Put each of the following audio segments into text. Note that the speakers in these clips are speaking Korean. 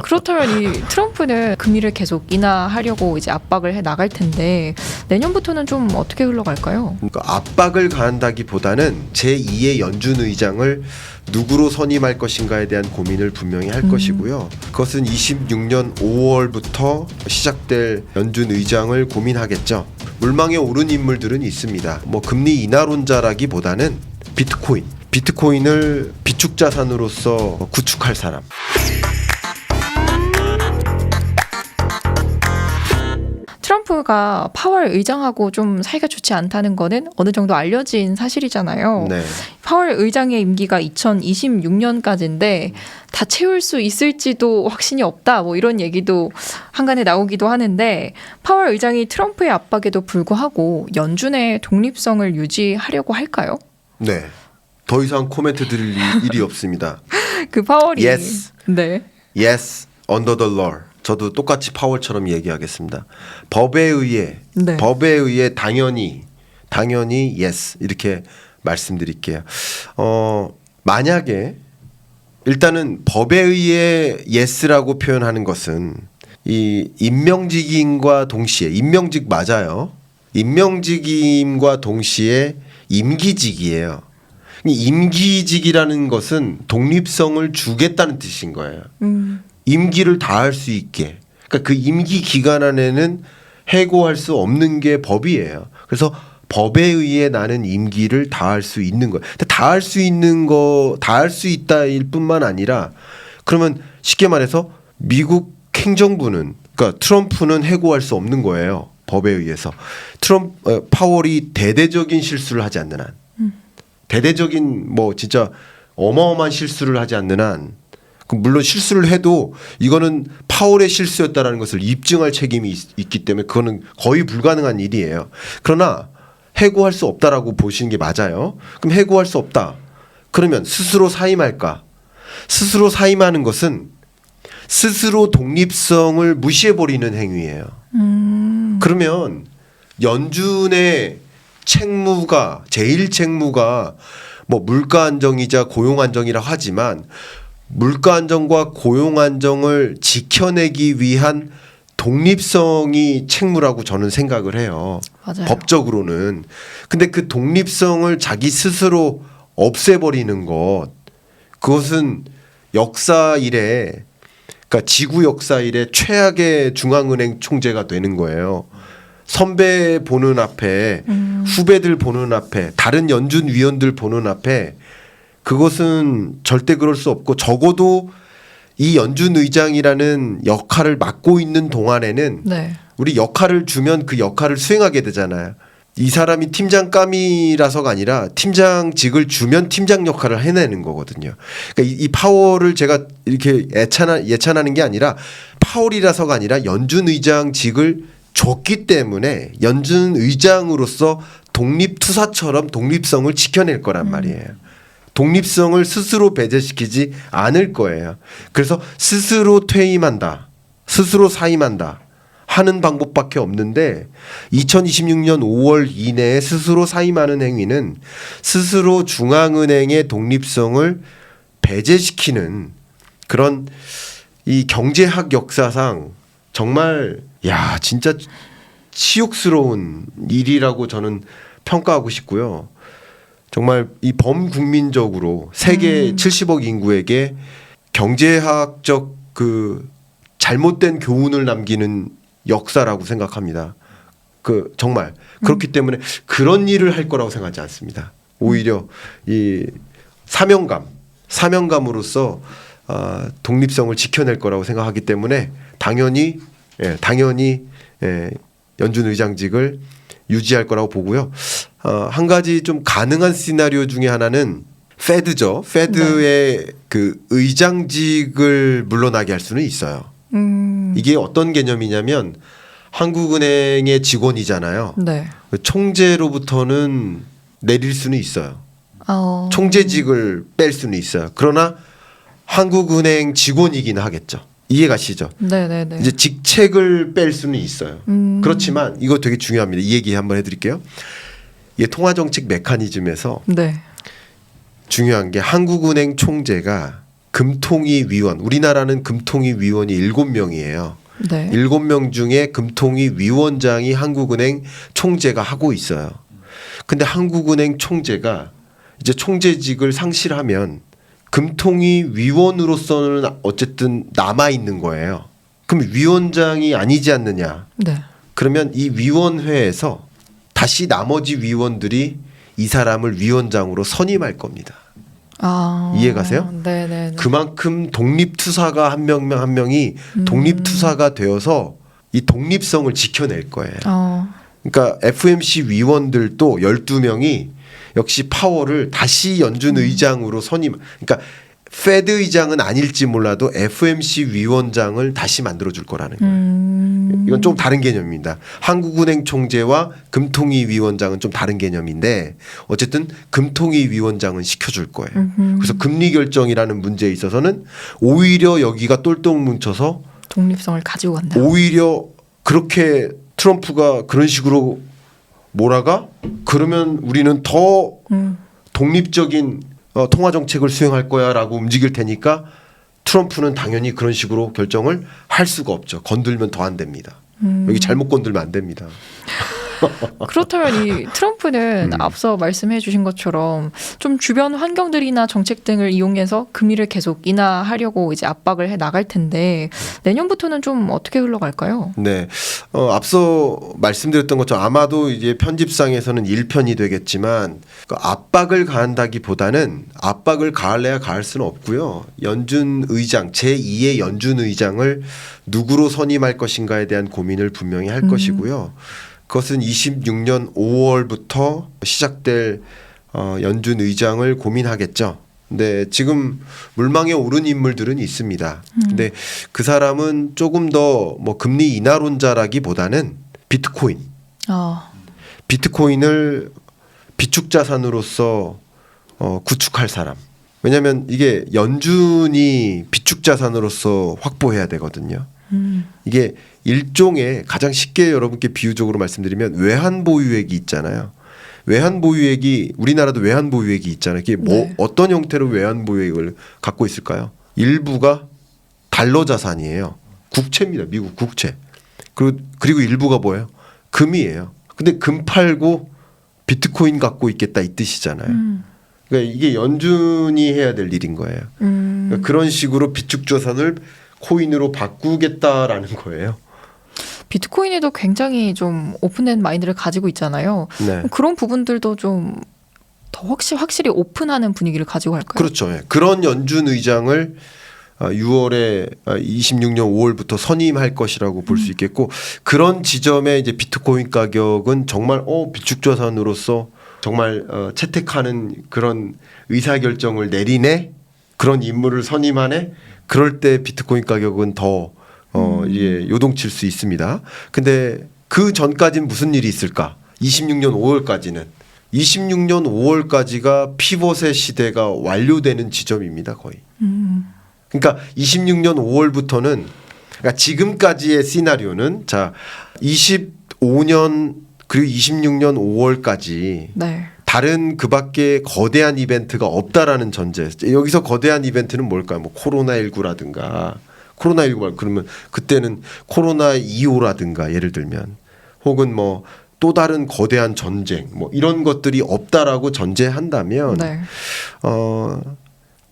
그렇다면 이 트럼프는 금리를 계속 인하하려고 이제 압박을 해 나갈 텐데 내년부터는 좀 어떻게 흘러갈까요? 그러니까 압박을 가한다기보다는 제 2의 연준 의장을 누구로 선임할 것인가에 대한 고민을 분명히 할 음. 것이고요. 그것은 26년 5월부터 시작될 연준 의장을 고민하겠죠. 물망에 오른 인물들은 있습니다. 뭐 금리 인하론자라기보다는 비트코인, 비트코인을 비축 자산으로서 구축할 사람. 트럼프가 파월 의장하고 좀 사이가 좋지 않다는 거는 어느 정도 알려진 사실이잖아요. 네. 파월 의장의 임기가 2026년까지인데 다 채울 수 있을지도 확신이 없다. 뭐 이런 얘기도 한간에 나오기도 하는데 파월 의장이 트럼프의 압박에도 불구하고 연준의 독립성을 유지하려고 할까요? 네. 더 이상 코멘트 드릴 일- 일이 없습니다. 그 파월이 Yes. 네. Yes, under the law. 저도 똑같이 파월처럼 얘기하겠습니다. 법에 의해 네. 법에 의해 당연히 당연히 yes 이렇게 말씀드릴게요. 어 만약에 일단은 법에 의해 yes라고 표현하는 것은 이 임명직임과 동시에 임명직 맞아요. 임명직임과 동시에 임기직이에요. 이 임기직이라는 것은 독립성을 주겠다는 뜻인 거예요. 음. 임기를 다할 수 있게. 그러니까 그 임기 기간 안에는 해고할 수 없는 게 법이에요. 그래서 법에 의해 나는 임기를 다할 수 있는 거예요. 근데 다할 수 있는 거, 다할 수 있다일 뿐만 아니라 그러면 쉽게 말해서 미국 행정부는 그러니까 트럼프는 해고할 수 없는 거예요. 법에 의해서. 트럼프 어, 파월이 대대적인 실수를 하지 않는 한. 대대적인 뭐 진짜 어마어마한 실수를 하지 않는 한그 물론 실수를 해도 이거는 파월의 실수였다라는 것을 입증할 책임이 있, 기 때문에 그거는 거의 불가능한 일이에요. 그러나 해고할 수 없다라고 보시는 게 맞아요. 그럼 해고할 수 없다. 그러면 스스로 사임할까? 스스로 사임하는 것은 스스로 독립성을 무시해 버리는 행위예요. 음. 그러면 연준의 책무가 제일 책무가 뭐 물가 안정이자 고용 안정이라 하지만 물가 안정과 고용 안정을 지켜내기 위한 독립성이 책무라고 저는 생각을 해요. 맞아요. 법적으로는. 근데 그 독립성을 자기 스스로 없애버리는 것 그것은 역사 이래 그러니까 지구 역사 이래 최악의 중앙은행 총재가 되는 거예요. 선배 보는 앞에 후배들 보는 앞에 다른 연준 위원들 보는 앞에 그것은 절대 그럴 수 없고 적어도 이 연준 의장이라는 역할을 맡고 있는 동안에는 네. 우리 역할을 주면 그 역할을 수행하게 되잖아요. 이 사람이 팀장감이라서가 아니라 팀장직을 주면 팀장 역할을 해내는 거거든요. 그러니까 이, 이 파월을 제가 이렇게 예찬하, 예찬하는 게 아니라 파월이라서가 아니라 연준 의장직을 줬기 때문에 연준 의장으로서 독립 투사처럼 독립성을 지켜낼 거란 말이에요. 독립성을 스스로 배제시키지 않을 거예요. 그래서 스스로 퇴임한다. 스스로 사임한다. 하는 방법밖에 없는데 2026년 5월 이내에 스스로 사임하는 행위는 스스로 중앙은행의 독립성을 배제시키는 그런 이 경제학 역사상 정말 야 진짜 치욕스러운 일이라고 저는 평가하고 싶고요. 정말 이 범국민적으로 세계 70억 인구에게 경제학적 그 잘못된 교훈을 남기는 역사라고 생각합니다. 그 정말 그렇기 때문에 그런 일을 할 거라고 생각하지 않습니다. 오히려 이 사명감, 사명감으로서 아, 독립성을 지켜낼 거라고 생각하기 때문에 당연히 예, 당연히 예, 연준 의장직을 유지할 거라고 보고요. 어, 한 가지 좀 가능한 시나리오 중에 하나는 페드죠. 페드의 그 의장직을 물러나게 할 수는 있어요. 음. 이게 어떤 개념이냐면 한국은행의 직원이잖아요. 네. 총재로부터는 내릴 수는 있어요. 어. 총재직을 뺄 수는 있어요. 그러나 한국은행 직원이긴 하겠죠. 이해가시죠? 네네네. 이제 직책을 뺄 수는 있어요. 음. 그렇지만 이거 되게 중요합니다. 이 얘기 한번 해드릴게요. 이게 통화 정책 메커니즘에서 네. 중요한 게 한국은행 총재가 금통위 위원 우리나라는 금통위 위원이 일곱 명이에요. 네. 일곱 명 중에 금통위 위원장이 한국은행 총재가 하고 있어요. 근데 한국은행 총재가 이제 총재직을 상실하면 금통위 위원으로서는 어쨌든 남아 있는 거예요. 그럼 위원장이 아니지 않느냐? 네. 그러면 이 위원회에서 다시 나머지 위원들이 이 사람을 위원장으로 선임할 겁니다. 아. 이해 가세요? 네, 네. 네. 그만큼 독립투사가 한명한 명이 음. 독립투사가 되어서 이 독립성을 지켜낼 거예요. 어. 그러니까 FMC 위원들도 12명이 역시 파워를 다시 연준 음. 의장으로 선임 그러니까 페드 의장은 아닐지 몰라도 FMC 위원장을 다시 만들어 줄 거라는 거예요. 음. 이건 좀 다른 개념입니다. 한국은행 총재와 금통위 위원장은 좀 다른 개념인데 어쨌든 금통위 위원장은 시켜줄 거예요. 음흠. 그래서 금리 결정이라는 문제에 있어서는 오히려 여기가 똘똘 뭉쳐서 독립성을 가지고 간다. 오히려 그렇게 트럼프가 그런 식으로 몰아가 그러면 우리는 더 음. 독립적인 어, 통화 정책을 수행할 거야라고 움직일 테니까 트럼프는 당연히 그런 식으로 결정을 할 수가 없죠. 건들면 더 안 됩니다. 음. 여기 잘못 건들면 안 됩니다. 그렇다면 이 트럼프는 음. 앞서 말씀해 주신 것처럼 좀 주변 환경들이나 정책 등을 이용해서 금리를 계속 인하하려고 이제 압박을 해 나갈 텐데 내년부터는 좀 어떻게 흘러갈까요? 네. 어, 앞서 말씀드렸던 것처럼 아마도 이제 편집상에서는 일편이 되겠지만 그 압박을 가한다기보다는 압박을 가할래야 가할 수는 없고요. 연준 의장 제2의 연준 의장을 누구로 선임할 것인가에 대한 고민을 분명히 할 음. 것이고요. 그것은 26년 5월부터 시작될 어, 연준 의장을 고민하겠죠. 근데 지금 물망에 오른 인물들은 있습니다. 근데 그 사람은 조금 더 뭐 금리 인하론자라기보다는 비트코인, 아, 비트코인을 비축 자산으로서 어, 구축할 사람. 왜냐하면 이게 연준이 비축 자산으로서 확보해야 되거든요. 음, 이게 일종의 가장 쉽게 여러분께 비유적으로 말씀드리면 외환 보유액이 있잖아요. 외환 보유액이 우리나라도 외환 보유액이 있잖아요. 이게 뭐 네. 어떤 형태로 외환 보유액을 갖고 있을까요? 일부가 달러 자산이에요. 국채입니다. 미국 국채. 그리고 그리고 일부가 뭐예요? 금이에요. 근데 금 팔고 비트코인 갖고 있겠다 이 뜻이잖아요. 음, 그러니까 이게 연준이 해야 될 일인 거예요. 음. 그러니까 그런 식으로 비축 자산을 코인으로 바꾸겠다라는 거예요. 비트코인에도 굉장히 좀 오픈된 마인드를 가지고 있잖아요. 네. 그런 부분들도 좀 더 확실히 확실히 오픈하는 분위기를 가지고 할까요? 그렇죠. 예. 그런 연준 의장을 6월에 26년 5월부터 선임할 것이라고 볼수 있겠고 그런 지점에 이제 비트코인 가격은 정말 어 비축 자산으로서 정말 어, 채택하는 그런 의사 결정을 내리네 그런 인물을 선임하네 그럴 때 비트코인 가격은 더 어, 이제 요동칠 수 있습니다. 근데 그 전까지는 무슨 일이 있을까? 26년 5월까지는 26년 5월까지가 피벗의 시대가 완료되는 지점입니다, 거의. 음, 그러니까 26년 5월부터는 그러니까 지금까지의 시나리오는 자 25년 그리고 26년 5월까지 네. 다른 그밖에 거대한 이벤트가 없다라는 전제. 여기서 거대한 이벤트는 뭘까요? 뭐 코로나 19라든가 코로나 19말 그러면 그때는 코로나 2호라든가 예를 들면 혹은 뭐 또 다른 거대한 전쟁 뭐 이런 것들이 없다라고 전제한다면 네. 어,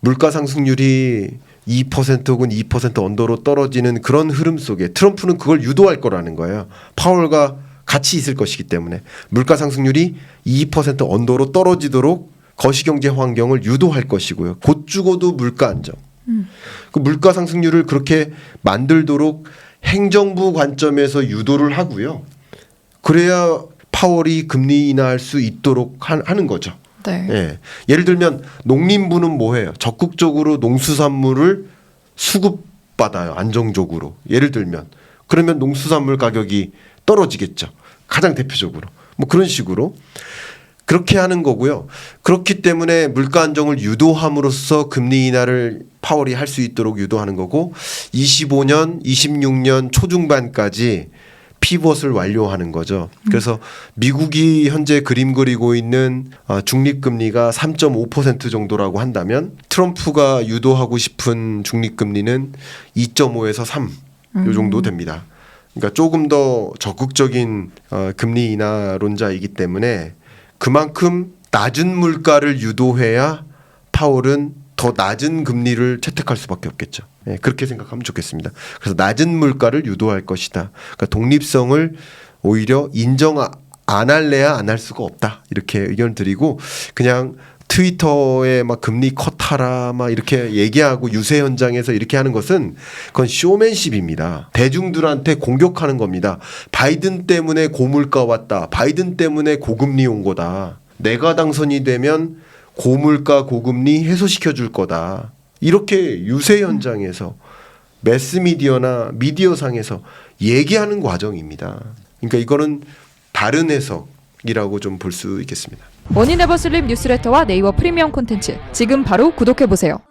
물가 상승률이 2% 혹은 2% 언더로 떨어지는 그런 흐름 속에 트럼프는 그걸 유도할 거라는 거예요. 파월과 같이 있을 것이기 때문에 물가 상승률이 2% 언더로 떨어지도록 거시경제 환경을 유도할 것이고요. 곧 죽어도 물가 안정. 그 물가 상승률을 그렇게 만들도록 행정부 관점에서 유도를 하고요. 그래야 파월이 금리 인하할 수 있도록 하- 하는 거죠. 네. 예. 예를 들면 농림부는 뭐해요? 적극적으로 농수산물을 수급 받아요. 안정적으로. 예를 들면 그러면 농수산물 가격이 떨어지겠죠. 가장 대표적으로. 뭐 그런 식으로 그렇게 하는 거고요. 그렇기 때문에 물가 안정을 유도함으로써 금리 인하를 파월이 할 수 있도록 유도하는 거고 25년, 26년 초중반까지 피벗을 완료하는 거죠. 그래서 미국이 현재 그림 그리고 있는 어, 중립금리가 3.5% 정도라고 한다면 트럼프가 유도하고 싶은 중립금리는 2.5에서 3. 요 정도 됩니다. 그러니까 조금 더 적극적인 어, 금리 인하론자이기 때문에 그만큼 낮은 물가를 유도해야 파월은 더 낮은 금리를 채택할 수밖에 없겠죠. 예, 그렇게 생각하면 좋겠습니다. 그래서 낮은 물가를 유도할 것이다. 그러니까 독립성을 오히려 인정 아- 안 할래야 안 할 수가 없다. 이렇게 의견 드리고 그냥 트위터에 막 금리 컷하라 막 이렇게 얘기하고 유세 현장에서 이렇게 하는 것은 그건 쇼맨십입니다. 대중들한테 공격하는 겁니다. 바이든 때문에 고물가 왔다. 바이든 때문에 고금리 온 거다. 내가 당선이 되면 고물가 고금리 해소시켜 줄 거다. 이렇게 유세 현장에서 매스미디어나 미디어상에서 얘기하는 과정입니다. 그러니까 이거는 다른 해석이라고 좀 볼 수 있겠습니다. 원인에버슬립 뉴스레터와 네이버 프리미엄 콘텐츠 지금 바로 구독해보세요.